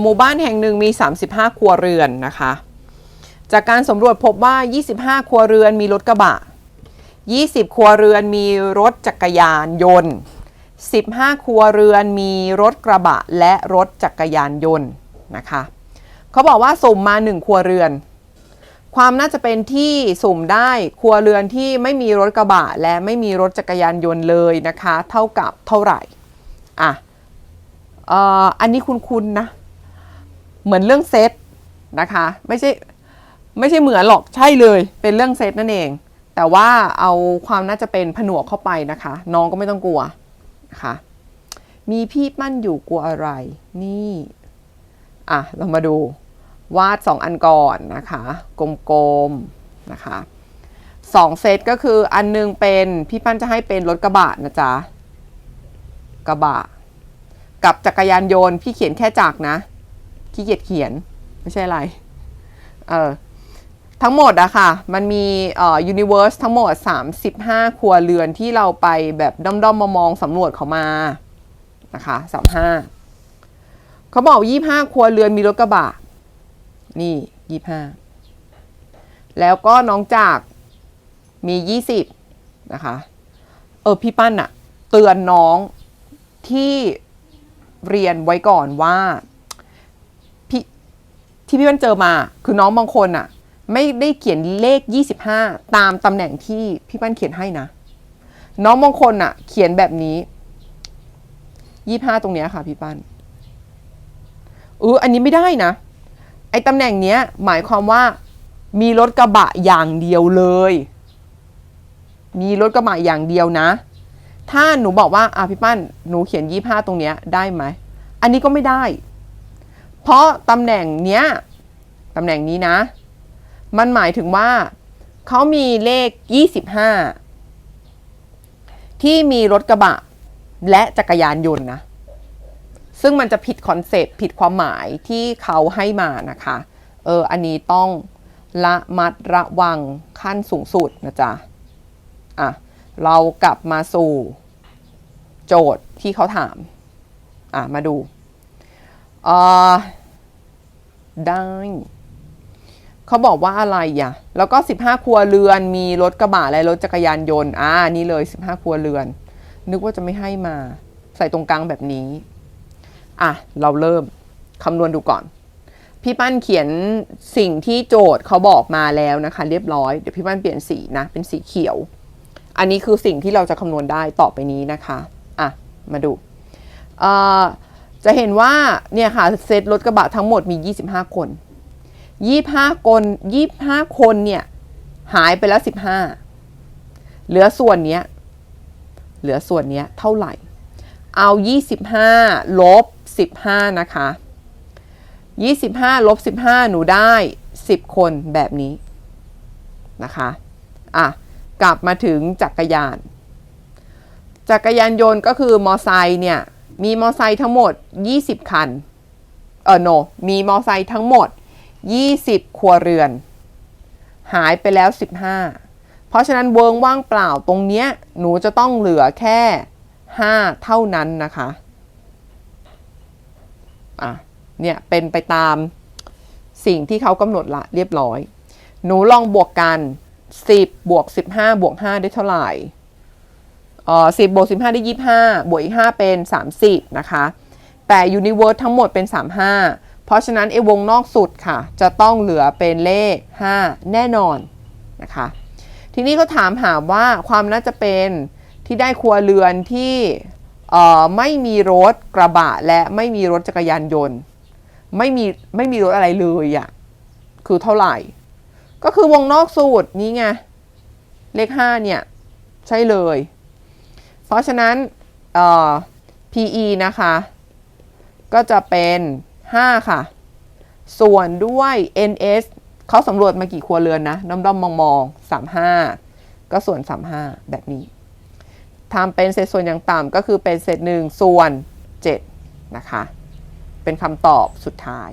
หมู่บ้านแห่งหนึ่งมี 35 ครัวเรือนนะคะ จากการสำรวจพบว่า 25 ครัวเรือนมีรถกระบะ 20 ครัวเรือนมีรถจักรยานยนต์ 15 ครัวเรือนมีรถกระบะและรถจักรยานยนต์นะคะเขาบอกว่าสุ่มมา 1 ครัวเรือน ความน่าจะเป็นที่สุ่มได้ครัวเรือนที่ไม่มีรถกระบะและไม่มีรถจักรยานยนต์เลยนะคะ เท่ากับเท่าไหร่อะ อันนี้คุณๆนะ เหมือนเรื่องเซตนะคะ ไม่ใช่ไม่ใช่เหมือนหรอกใช่เลยเป็นเรื่องเซตนั่นเอง แต่ว่าเอาความน่าจะเป็นผนวกเข้าไปนะคะ น้องก็ไม่ต้องกลัวนะคะมีพี่ปั้นอยู่กลัวอะไร นี่อะเรามาดูวาด 2 อันก่อนนะคะ กลมๆนะคะสองเซตก็คืออันหนึงเป็นพี่ปั้นจะให้เป็นรถกระบะนะจ๊ะกระบะ กับจักรยานยนต์พี่เขียนแค่จักนะขี้เกียจเขียนไม่ใช่อะไรเออทั้งหมดอะค่ะ มันมีเอ่อยูนิเวอร์สทั้งหมด 35 ครัวเรือนที่เราไปแบบด้อมๆมองๆสำรวจเขามานะคะ35เขาบอก 25 ครัวเรือนมีรถกระบะ นี่ 25 แล้วก็น้องจากมี 20 นะคะ เออ พี่ปั้นอะเตือนน้องที่ เรียนไว้ก่อนว่าพี่ที่พี่ปั้นเจอมาคือน้องบางคนอะไม่ได้เขียนเลข 25 ตามตำแหน่งที่พี่ปั้นเขียนให้นะ น้องบางคนอะเขียนแบบนี้ 25 ตรงเนี้ยค่ะ พี่ปั้นเอออันนี้ไม่ได้นะ ไอ้ตำแหน่งเนี้ย หมายความว่ามีรถกระบะอย่างเดียวเลย มีรถกระบะอย่างเดียวนะ ถ้าหนูบอกว่าอะพี่ปั้นหนูเขียนยี่ห้าตรงเนี้ยได้ไหม อันนี้ก็ไม่ได้ เพราะตำแหน่งเนี้ยตำแหน่งนี้นะ มันหมายถึงว่าเขามีเลข 25 ที่มีรถกระบะ และจักรยานยนต์นะ ซึ่งมันจะผิดคอนเซปต์ผิดความหมายที่เขาให้มานะคะ เออ อันนี้ต้องละมัดระวังขั้นสูงสุดนะจ๊ะ อะ เรากลับมาสู่โจทย์ที่เขาถาม อะ มาดูเออได้ เขาบอกว่าอะไรอะ แล้วก็ 15 ครัวเรือน มีรถกระบะและรถจักรยานยนต์ อ่า นี่เลย 15 ครัวเรือน นึกว่าจะไม่ให้มา ใส่ตรงกลางแบบนี้ อะ เราเริ่มคำนวณดูก่อน พี่ปั้นเขียนสิ่งที่โจทย์เขาบอกมาแล้วนะคะ เรียบร้อย เดี๋ยวพี่ปั้นเปลี่ยนสีนะ เป็นสีเขียว อันนี้คือสิ่งที่เราจะคำนวณได้ต่อไปนี้นะคะอะมาดูจะเห็นว่าเนี่ยค่ะเซตรถกระบะทั้งหมดมี 25 คน 25 คน25 คนเนี่ยหายไปแล้ว 15 เหลือส่วนเนี้ยเหลือส่วนเนี้ยเท่าไหร่ เอา 25ลบ15 นะคะ 25ลบ15 หนูได้ 10 คนแบบนี้นะคะ อะ กลับมาถึงจักรยาน จักรยานยนต์ก็คือมอไซค์เนี่ย มีมอไซค์ทั้งหมด 20 คัน เออโน มีมอไซค์ทั้งหมด 20 ครัวเรือน หายไปแล้ว 15 เพราะฉะนั้นเวิงว่างเปล่าตรงเนี้ยหนูจะต้องเหลือแค่ 5 เท่านั้นนะคะ อะ เนี่ย เป็นไปตามสิ่งที่เขากำหนดละเรียบร้อย หนูลองบวกกัน 10 บวก 15 บวก 5 ได้เท่าไหร่อ่อ10 บวก 15 ได้ 25 บวกอีก 5 เป็น 30 นะคะ แต่ยูนิเวิร์สทั้งหมดเป็น 35 เพราะฉะนั้นไอ้วงนอกสุดค่ะ จะต้องเหลือเป็นเลข 5 แน่นอนนะคะ ทีนี้ก็ถามหาว่าความน่าจะเป็นที่ได้ครัวเรือนที่ไม่มีรถกระบะและไม่มีรถจักรยานยนต์ ไม่มีไม่มีรถอะไรเลยอะ่ะคือเท่าไหร่ ก็คือวงนอกสูตรนี้ไง เลข 5 เนี่ย ใช่เลย เพราะฉะนั้นเอ่อ PE นะคะ ก็จะเป็น 5 ค่ะ ส่วนด้วย NS เขาสำรวจมากี่ครัวเรือนนะด้อมด้อมมองมอง35 ก็ส่วน 35 แบบนี้ทำเป็นเศษส่วนอย่างต่ำก็คือเป็นเศษหนึ่งส่วน 7 นะคะ เป็นคำตอบสุดท้าย